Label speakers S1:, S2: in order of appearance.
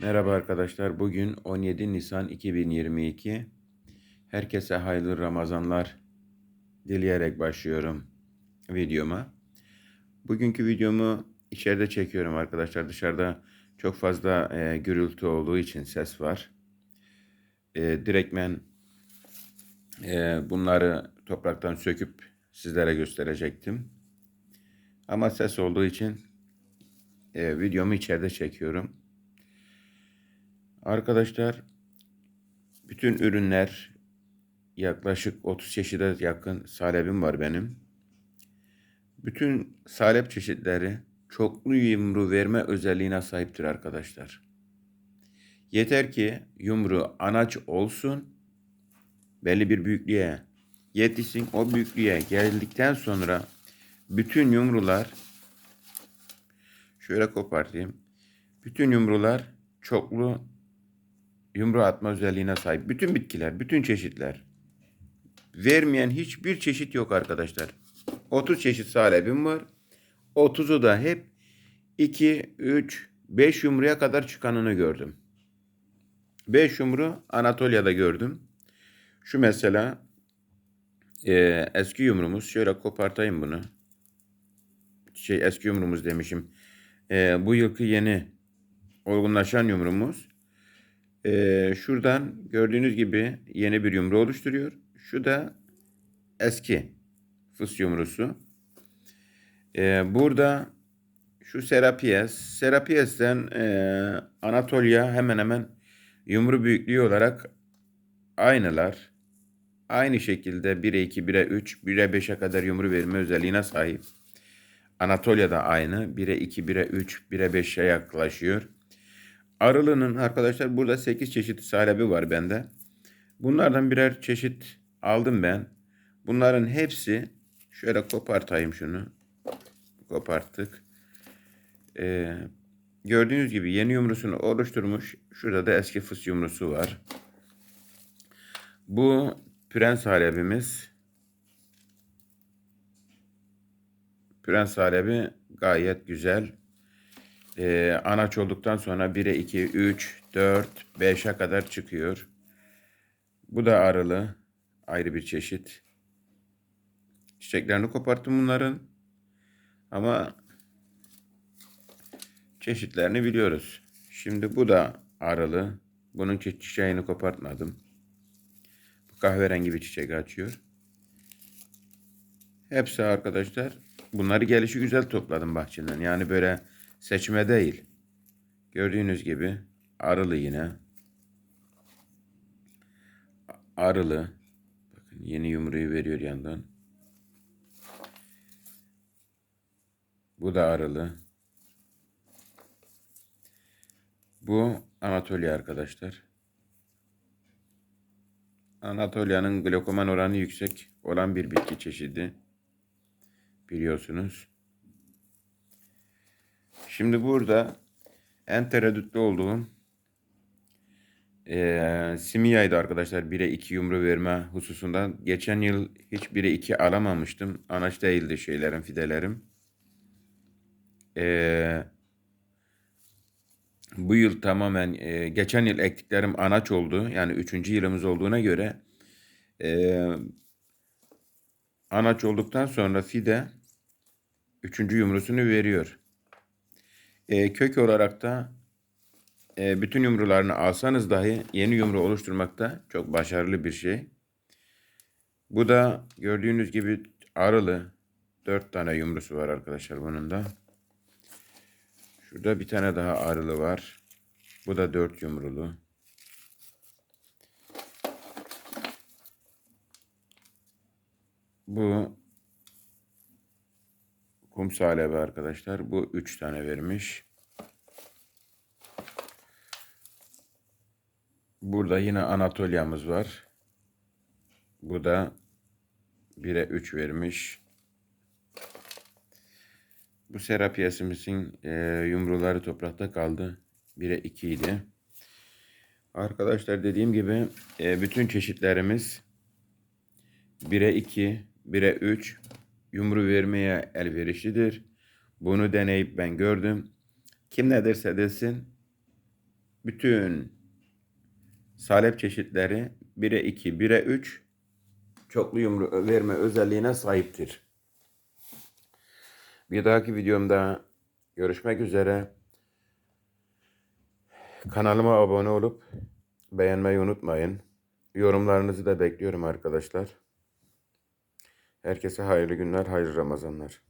S1: Merhaba arkadaşlar. Bugün 17 Nisan 2022. Herkese hayırlı Ramazanlar dileyerek başlıyorum videoma. Bugünkü videomu içeride çekiyorum arkadaşlar. Dışarıda çok fazla e, gürültü olduğu için ses var. E, direktmen e, bunları topraktan söküp sizlere gösterecektim. Ama ses olduğu için e, videomu içeride çekiyorum. Arkadaşlar bütün ürünler yaklaşık 30 çeşide yakın salepim var benim. Bütün salep çeşitleri çoklu yumru verme özelliğine sahiptir arkadaşlar. Yeter ki yumru anaç olsun, belli bir büyüklüğe yetişsin. O büyüklüğe geldikten sonra bütün yumrular şöyle kopartayım. Bütün yumrular çoklu yumru atma özelliğine sahip. Bütün bitkiler, bütün çeşitler. Vermeyen hiçbir çeşit yok arkadaşlar. 30 çeşit salepim var. 30'u da hep 2, 3, 5 yumruya kadar çıkanını gördüm. 5 yumru Anatolia'da gördüm. Şu mesela e, eski yumrumuz. Şöyle kopartayım bunu. Şey eski yumrumuz demişim. E, bu yılki yeni olgunlaşan yumrumuz. Ee, şuradan gördüğünüz gibi yeni bir yumru oluşturuyor. Şu da eski fıs yumrusu. Ee, burada şu Serapies. Serapies'ten e, Anatolia hemen hemen yumru büyüklüğü olarak aynılar. Aynı şekilde 1'e 2, 1'e 3, 1'e 5'e kadar yumru verme özelliğine sahip. Anatolia da aynı. 1'e 2, 1'e 3, 1'e 5'e yaklaşıyor. Arılının arkadaşlar burada 8 çeşit salebi var bende. Bunlardan birer çeşit aldım ben. Bunların hepsi şöyle kopartayım şunu. Koparttık. Ee, gördüğünüz gibi yeni yumrusunu oluşturmuş. Şurada da eski fıs yumrusu var. Bu prens salebimiz. Prens salebi gayet güzel e, anaç olduktan sonra 1'e 2, 3, 4, 5'e kadar çıkıyor. Bu da arılı. Ayrı bir çeşit. Çiçeklerini koparttım bunların. Ama çeşitlerini biliyoruz. Şimdi bu da arılı. Bunun çiçeğini kopartmadım. Bu kahverengi bir çiçek açıyor. Hepsi arkadaşlar. Bunları gelişi güzel topladım bahçeden. Yani böyle seçme değil. Gördüğünüz gibi arılı yine. Arılı. Bakın yeni yumruyu veriyor yandan. Bu da arılı. Bu Anatolia arkadaşlar. Anatolia'nın glokoman oranı yüksek olan bir bitki çeşidi. Biliyorsunuz. Şimdi burada en tereddütlü olduğum e, Simiya'ydı arkadaşlar 1'e 2 yumru verme hususunda. Geçen yıl hiç 1'e 2 alamamıştım. Anaç değildi şeylerim, fidelerim. E, bu yıl tamamen e, geçen yıl ektiklerim anaç oldu. Yani 3. yılımız olduğuna göre e, anaç olduktan sonra fide 3. yumrusunu veriyor. E, kök olarak da e, bütün yumrularını alsanız dahi yeni yumru oluşturmakta çok başarılı bir şey. Bu da gördüğünüz gibi arılı. Dört tane yumrusu var arkadaşlar bunun da. Şurada bir tane daha arılı var. Bu da dört yumrulu. Bu Kum salebi arkadaşlar. Bu 3 tane vermiş. Burada yine Anatolia'mız var. Bu da 1'e 3 vermiş. Bu serapiyesimizin e, yumruları toprakta kaldı. 1'e 2 idi. Arkadaşlar dediğim gibi e, bütün çeşitlerimiz 1'e 2, 1'e 3, yumru vermeye elverişlidir. Bunu deneyip ben gördüm. Kim ne derse desin bütün salep çeşitleri 1'e 2, 1'e 3 çoklu yumru verme özelliğine sahiptir. Bir dahaki videomda görüşmek üzere. Kanalıma abone olup beğenmeyi unutmayın. Yorumlarınızı da bekliyorum arkadaşlar. Herkese hayırlı günler, hayırlı Ramazanlar.